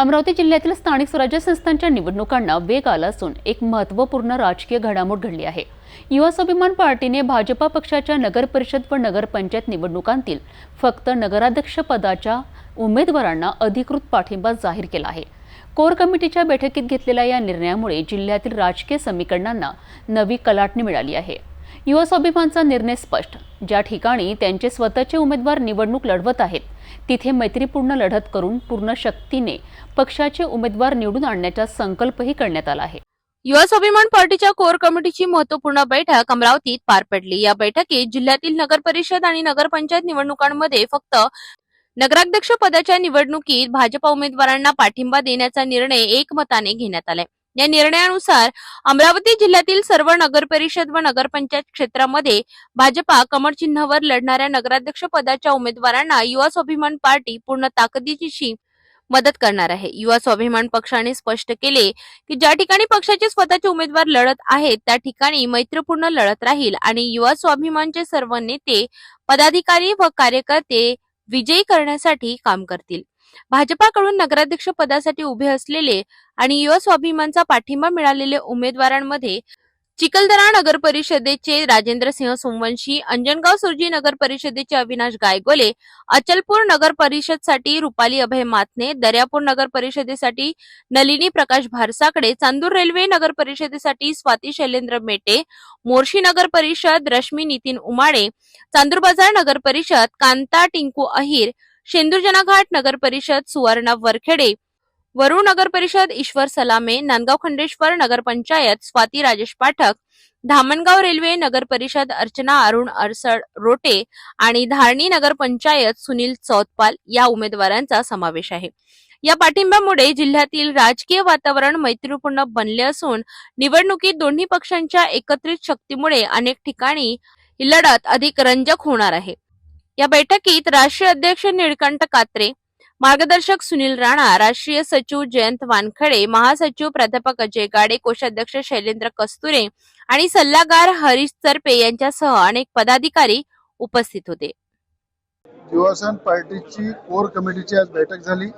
अमरावती जिल्ह्यातील स्थानिक स्वराज्य संस्थांच्या निवडणुकांना वेग आला असून एक महत्त्वपूर्ण राजकीय घडामोड घडली आहे. युवा स्वाभिमान पार्टीने भाजपा पक्षाच्या नगर परिषद व नगरपंचायत निवडणुकांतील फक्त नगराध्यक्ष पदाच्या उमेदवारांना अधिकृत पाठिंबा जाहीर केला आहे. कोर कमिटीच्या बैठकीत घेतलेल्या या निर्णयामुळे जिल्ह्यातील राजकीय समीकरणांना नवी कलाटणी मिळाली आहे. युवा स्वाभिमानचा निर्णय स्पष्ट. ज्या ठिकाणी त्यांचे स्वतःचे उमेदवार निवडणूक लढवत आहेत तिथे मैत्रीपूर्ण लढत करून पूर्ण शक्तीने पक्षाचे उमेदवार निवडून आणण्याचा संकल्पही करण्यात आला आहे. युवा स्वाभिमान पार्टीच्या कोर कमिटीची महत्त्वपूर्ण बैठक अमरावतीत पार पडली. या बैठकीत जिल्ह्यातील नगर परिषद आणि नगरपंचायत निवडणुकांमध्ये फक्त नगराध्यक्ष पदाच्या निवडणुकीत भाजपा उमेदवारांना पाठिंबा देण्याचा निर्णय एकमताने घेण्यात आलाय. या निर्णयानुसार अमरावती जिल्ह्यातील सर्व नगर परिषद व नगरपंचायत क्षेत्रामध्ये भाजपा कमळ चिन्हावर लढणाऱ्या नगराध्यक्ष पदाच्या उमेदवारांना युवा स्वाभिमान पार्टी पूर्ण ताकदीची मदत करणार आहे. युवा स्वाभिमान पक्षाने स्पष्ट केले की ज्या ठिकाणी पक्षाचे स्वतःचे उमेदवार लढत आहेत त्या ठिकाणी मैत्रीपूर्ण लढत राहील आणि युवा स्वाभिमानचे सर्व नेते पदाधिकारी व कार्यकर्ते विजयी करण्यासाठी काम करतील. भाजपाकडून नगराध्यक्ष पदासाठी उभे असलेले आणि युवा स्वाभिमानचा पाठिंबा मिळालेले उमेदवारांमध्ये चिखलदरा नगर परिषदेचे राजेंद्र सिंह सोमवंशी अंजनगाव सुरजी नगर परिषदेचे अविनाश गायगोले अचलपूर नगर परिषदसाठी रुपाली अभय माथने दर्यापूर नगर परिषदेसाठी नलिनी प्रकाश भारसाकडे चांदूर रेल्वे नगर परिषदेसाठी स्वाती शैलेंद्र मेटे मोर्शी नगर परिषद रश्मी नितीन उमाडे चांदूर बाजार नगर परिषद कांता टिंकू अहिर शेंदूरजना घाट नगर परिषद सुवर्णा वरखेडे वरुण नगर परिषद ईश्वर सलामे नांदगाव खंडेश्वर नगर पंचायत स्वाती राजेश पाठक धामणगाव रेल्वे नगर परिषद अर्चना अरुण अरसड रोटे आणि धारणी नगर पंचायत सुनील चौतपाल या उमेदवारांचा समावेश आहे. या पाठिंब्यामुळे जिल्ह्यातील राजकीय वातावरण मैत्रीपूर्ण बनले असून निवडणुकीत दोन्ही पक्षांच्या एकत्रित शक्तीमुळे अनेक ठिकाणी लढत अधिक रंजक होणार आहे. या बैठकीत राष्ट्रीय अध्यक्ष निळकंठ कात्रे मार्गदर्शक सुनील राणा राष्ट्रीय सचिव जयंत वानखडे महासचिव प्राध्यापक अजय गाडे कोषाध्यक्ष शैलेंद्र कस्तुरे आणि सल्लागार हरीश चरपे यांच्यासह अनेक पदाधिकारी उपस्थित होते. युवासन पार्टीची कोर कमिटीची आज बैठक झाली.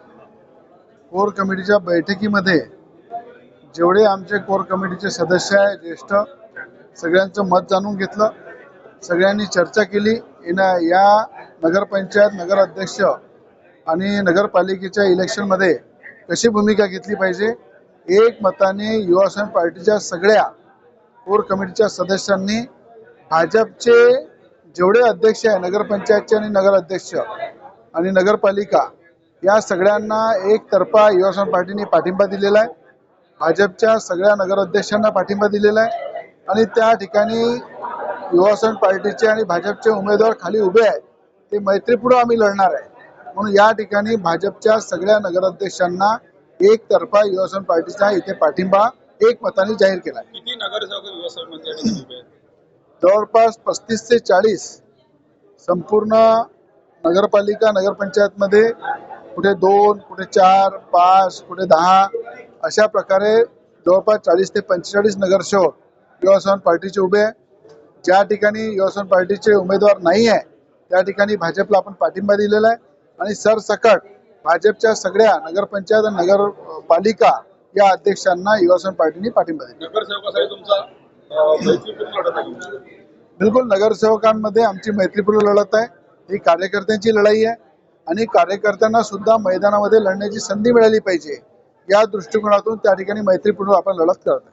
कोर कमिटीच्या बैठकीमध्ये जेवढे आमचे कोर कमिटीचे सदस्य आहे ज्येष्ठ सगळ्यांचं मत जाणून घेतलं. सगळ्यांनी चर्चा केली. येणा या नगरपंचायत नगर अध्यक्ष आणि नगरपालिकेच्या इलेक्शनमध्ये कशी भूमिका घेतली पाहिजे? एक मताने युवासन पार्टीच्या सगळ्या कोर कमिटीच्या सदस्यांनी भाजपचे जेवढे अध्यक्ष आहे नगरपंचायतचे आणि नगर अध्यक्ष आणि नगरपालिका या सगळ्यांना एकतर्फा युवासन पार्टीने पाठिंबा दिलेला आहे. भाजपच्या सगळ्या नगराध्यक्षांना पाठिंबा दिलेला आहे. आणि त्या ठिकाणी युवासन पार्टीचे आणि भाजपचे उमेदवार खाली उभे आहेत. ते मैत्रीपूर्ण आम्ही लढणार आहे. म्हणून या ठिकाणी भाजपच्या सगळ्या नगराध्यक्षांना एकतर्फा युवासन पार्टीचा इथे पाठिंबा एकमताने जाहीर केला जवळपास पस्तीस ते चाळीस संपूर्ण नगरपालिका नगरपंचायतमध्ये कुठे दोन कुठे चार पाच कुठे दहा अशा प्रकारे जवळपास चाळीस ते पंचेचाळीस नगरसेवक युवासन पार्टीचे उभे आहे ज्या ठिकाणी युवासन पार्टीचे उमेदवार नाही आहे त्या ठिकाणी भाजपला आपण पाठिंबा दिलेला आहे. आणि सरसकट भाजपच्या सगळ्या नगरपंचायत आणि नगरपालिका या अध्यक्षांना युवासन पार्टीने पाठिंबा दिला. बिलकुल नगरसेवकांमध्ये आमची मैत्रीपूर्ण लढत आहे. ही कार्यकर्त्यांची लढाई आहे. आणि कार्यकर्त्यांना सुद्धा मैदानामध्ये लढण्याची संधी मिळाली पाहिजे. या दृष्टिकोनातून त्या ठिकाणी मैत्रीपूर्ण आपण लढत करत आहे.